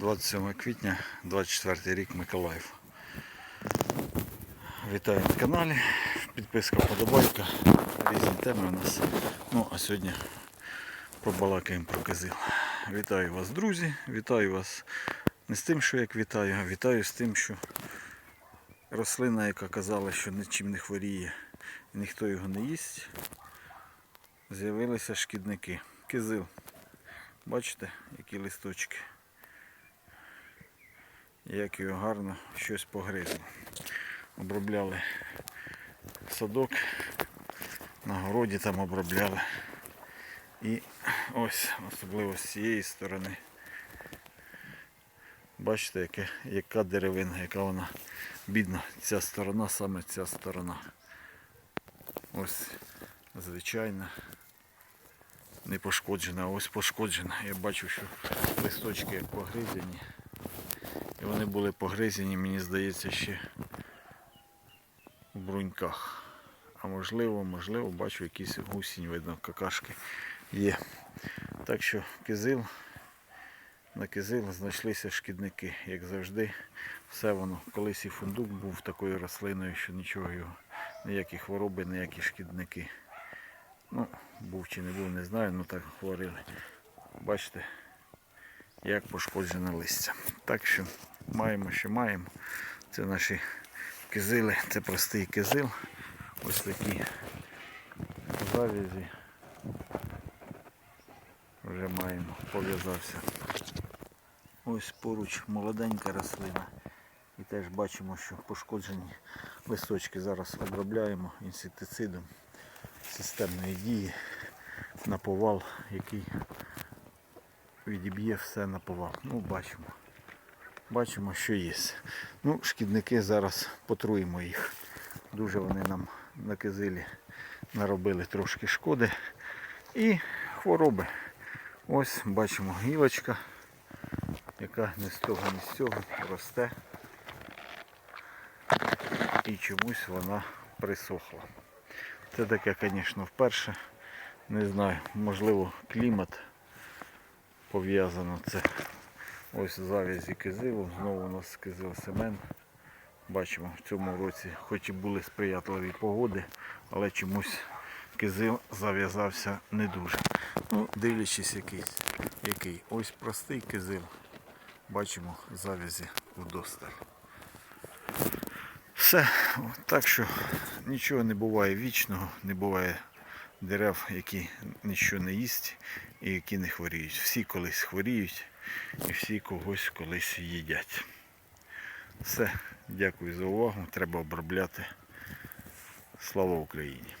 27 квітня, 24 рік Миколаїв. Вітаю на каналі. Підписка подобайка. Різні теми у нас. Ну, а сьогодні побалакаємо про кизил. Вітаю вас, друзі. Вітаю вас не з тим, що як вітаю, а вітаю з тим, що рослина, яка казала, що нічим не хворіє і ніхто його не їсть, з'явилися шкідники. Кизил. Бачите, які листочки. Як його гарно щось погризло. Обробляли садок, на городі там обробляли. І ось, особливо з цієї сторони. Бачите, яке, яка деревина, яка вона бідна. Ця сторона, саме ця сторона. Ось звичайна. Не пошкоджена, ось пошкоджена. Я бачу, що листочки як погризені. І вони були погризені, мені здається, ще в бруньках. А можливо, можливо, бачу якийсь гусінь, видно, какашки є. Так що кизил, на кизил знайшлися шкідники. Як завжди, все воно. Колись і фундук був такою рослиною, що нічого його, ніякі хвороби, ніякі шкідники. Ну, був чи не був, не знаю, ну так говорили. Бачите, як пошкоджене листя. Так що маємо, що маємо. Це наші кизили, це простий кизил. Ось такі завязі. Вже маємо, пов'язався. Ось поруч молоденька рослина. І теж бачимо, що пошкоджені листочки зараз обробляємо інсектицидом системної дії на повал, який відіб'є все на повал. Ну, бачимо. Бачимо, що є. Ну, шкідники зараз потруємо їх. Дуже вони нам на кизилі наробили трошки шкоди. І хвороби. Ось бачимо гілочка, яка не з того, ні з цього росте. І чомусь вона присохла. Це таке, звісно, вперше. Не знаю, можливо, клімат пов'язано це. Ось завязі кизилу. Знову у нас кизил семен. Бачимо, в цьому році, хоч і були сприятливі погоди, але чомусь кизил зав'язався не дуже. Ну, дивлячись якийсь, який. Ось простий кизил. Бачимо завязі вдосталь. Все, так що нічого не буває вічного, не буває дерев, які нічого не їсть і які не хворіють. Всі колись хворіють і всі когось колись їдять. Все, дякую за увагу. Треба обробляти. Слава Україні!